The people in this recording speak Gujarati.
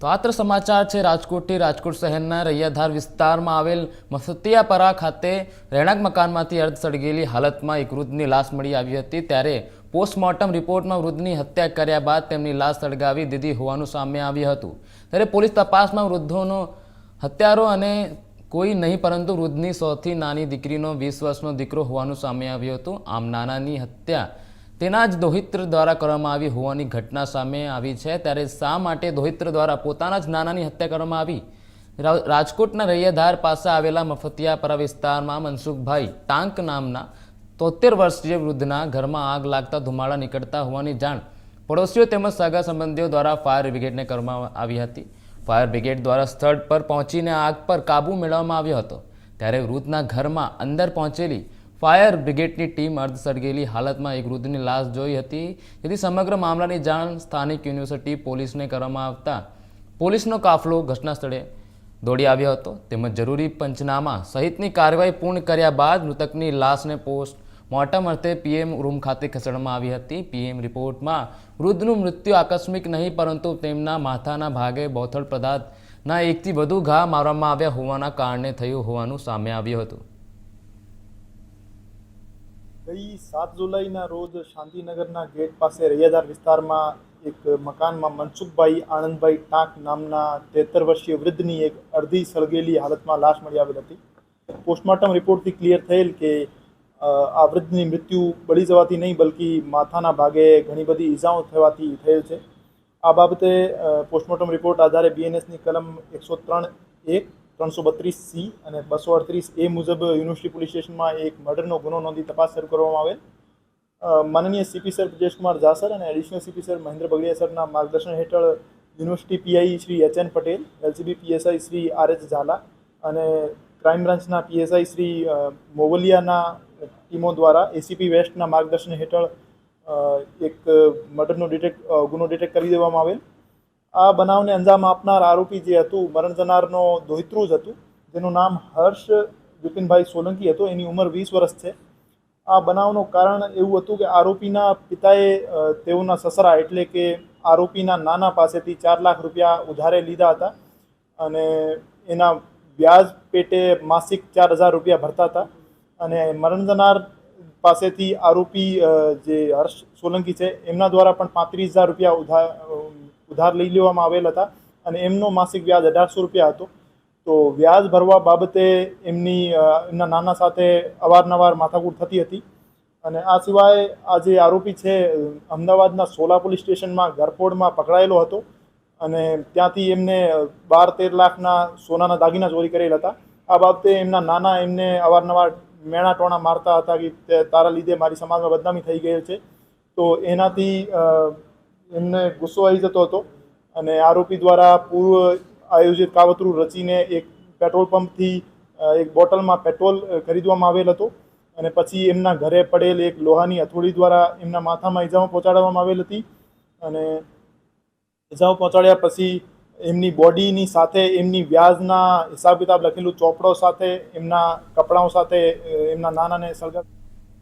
તો આત્ર સમાચાર છે, રાજકોટથી રાજકોટ શહેરના રૈયાધાર વિસ્તારમાં આવેલ મસતિયાપરા ખાતે રહેણાંક મકાનમાંથી અર્ધ સળગેલી હાલતમાં એક વૃદ્ધની લાશ મળી આવી હતી. ત્યારે પોસ્ટમોર્ટમ રિપોર્ટમાં વૃદ્ધની હત્યા કર્યા બાદ તેમની લાશ સળગાવી દીધી હોવાનું સામે આવ્યું હતું. ત્યારે પોલીસ તપાસમાં વૃદ્ધોનો હત્યારો અને કોઈ નહીં, પરંતુ વૃદ્ધની સૌથી નાની દીકરીનો વીસ વર્ષનો દીકરો હોવાનું સામે આવ્યું હતું. આમ નાનાની હત્યા તેના જ દોહિત્ર દ્વારા કરવામાં આવી હોવાની ઘટના સામે આવી છે. ત્યારે શા માટે દોહિત્ર દ્વારા પોતાના જ નાનાની હત્યા કરવામાં આવી? રાજકોટના રૈયાધાર પાસે આવેલા મફતિયાપરા વિસ્તારમાં મનસુખભાઈ ટાંક નામના તોતેર વર્ષીય વૃદ્ધના ઘરમાં આગ લાગતા ધુમાડા નીકળતા હોવાની જાણ પડોશીઓ તેમજ સગા સંબંધીઓ દ્વારા ફાયર બ્રિગેડને કરવામાં આવી હતી. ફાયર બ્રિગેડ દ્વારા સ્થળ પર પહોંચીને આગ પર કાબૂ મેળવવામાં આવ્યો હતો. ત્યારે વૃદ્ધના ઘરમાં અંદર પહોંચેલી ફાયર બ્રિગેડની ટીમ અર્ધ સળગેલી હાલતમાં એક વૃદ્ધની લાશ જોઈ હતી. જેથી સમગ્ર મામલાની જાણ સ્થાનિક યુનિવર્સિટી પોલીસને કરવામાં આવતા પોલીસનો કાફલો ઘટના સ્થળે દોડી આવ્યો હતો. તેમજ જરૂરી પંચનામા સહિતની કાર્યવાહી પૂર્ણ કર્યા બાદ મૃતકની લાશને પોસ્ટ મોર્ટમ અર્થે પીએમ રૂમ ખાતે ખસેડવામાં આવી હતી. પીએમ રિપોર્ટમાં, વૃદ્ધનું મૃત્યુ આકસ્મિક નહીં, પરંતુ તેમના માથાના ભાગે બોથડ પદાર્થના એકથી વધુ ઘા મારવામાં આવ્યા હોવાના કારણે થયું હોવાનું સામે આવ્યું હતું. ગઈ સાત જુલાઈના રોજ શાંતિનગરના ગેટ પાસે રૈયાદાર વિસ્તારમાં એક મકાનમાં મનસુખભાઈ આનંદભાઈ ટાંક નામના તેતર વર્ષીય વૃદ્ધની એક અડધી સળગેલી હાલતમાં લાશ મળી આવેલ હતી. પોસ્ટમોર્ટમ રિપોર્ટથી ક્લિયર થયેલ કે આ વૃદ્ધની મૃત્યુ બળી જવાથી નહીં, બલકી માથાના ભાગે ઘણી બધી ઈજાઓ થવાથી થયેલ છે. આ બાબતે પોસ્ટમોર્ટમ રિપોર્ટ આધારે બીએનએસની કલમ એકસો ત્રણ એક ત્રણસો બત્રીસ સી અને બસો અડત્રીસ એ મુજબ યુનિવર્સિટી પોલીસ સ્ટેશનમાં એક મર્ડરનો ગુનો નોંધી તપાસ શરૂ કરવામાં આવેલ. માનનીય સીપી સર બ્રજેશકુમાર ઝા અને additional CP sir Mahendra Bagadia સરના માર્ગદર્શન હેઠળ university PI Shri H N Patel LCB PSI Shri R H Jhala અને ક્રાઇમ બ્રાન્ચના પીએસઆઈ શ્રી મોવલિયાના ટીમો દ્વારા એસીપી વેસ્ટના માર્ગદર્શન હેઠળ એક મર્ડરનો ડિટેક્ટ ગુનો ડિટેક્ટ કરી દેવામાં આવેલ. આ બનાવને અંજામ આપનાર આરોપી જે હતું, મરણ જનારનો દોહિત્રુ જ હતું, જેનું નામ હર્ષ વિપિનભાઈ સોલંકી હતો, એની ઉંમર વીસ વર્ષ છે. આ બનાવનું કારણ એવું હતું કે આરોપીના પિતાએ તેઓના સસરા એટલે કે આરોપીના નાના પાસેથી ચાર લાખ રૂપિયા ઉધારે લીધા હતા અને એના વ્યાજ પેટે માસિક ચાર હજાર રૂપિયા ભરતા હતા. અને મરણ જનાર પાસેથી આરોપી જે હર્ષ સોલંકી છે, એમના દ્વારા પણ પાંત્રીસ હજાર રૂપિયા ઉધાર ઉધાર લઈ લેવામાં આવેલ હતા અને એમનો માસિક વ્યાજ અઢારસો રૂપિયા હતો. તો વ્યાજ ભરવા બાબતે એમની એમના નાના સાથે અવારનવાર માથાકૂટ થતી હતી. અને આ સિવાય આ જે આરોપી છે, અમદાવાદના સોલા પોલીસ સ્ટેશનમાં ગરફોડમાં પકડાયેલો હતો અને ત્યાંથી એમને બાર તેર લાખના સોનાના દાગીના ચોરી કરેલ હતા. આ બાબતે એમના નાના એમને અવારનવાર મેણા ટોણા મારતા હતા કે તારા લીધે મારી સમાજમાં બદનામી થઈ ગયેલ છે. તો એનાથી એમને ગુસ્સો આવી જતો હતો અને આરોપી દ્વારા પૂર્વ આયોજિત કાવતરું રચીને એક પેટ્રોલ પંપથી એક બોટલમાં પેટ્રોલ ખરીદવામાં આવેલ હતો અને પછી એમના ઘરે પડેલ એક લોહાની હથોડી દ્વારા એમના માથામાં ઇજાઓ પહોંચાડવામાં આવેલ હતી અને ઈજાઓ પહોંચાડ્યા પછી એમની બોડીની સાથે એમની વ્યાજના હિસાબ કિતાબ લખેલું ચોપડો સાથે, એમના કપડાઓ સાથે એમના નાનાને સળગા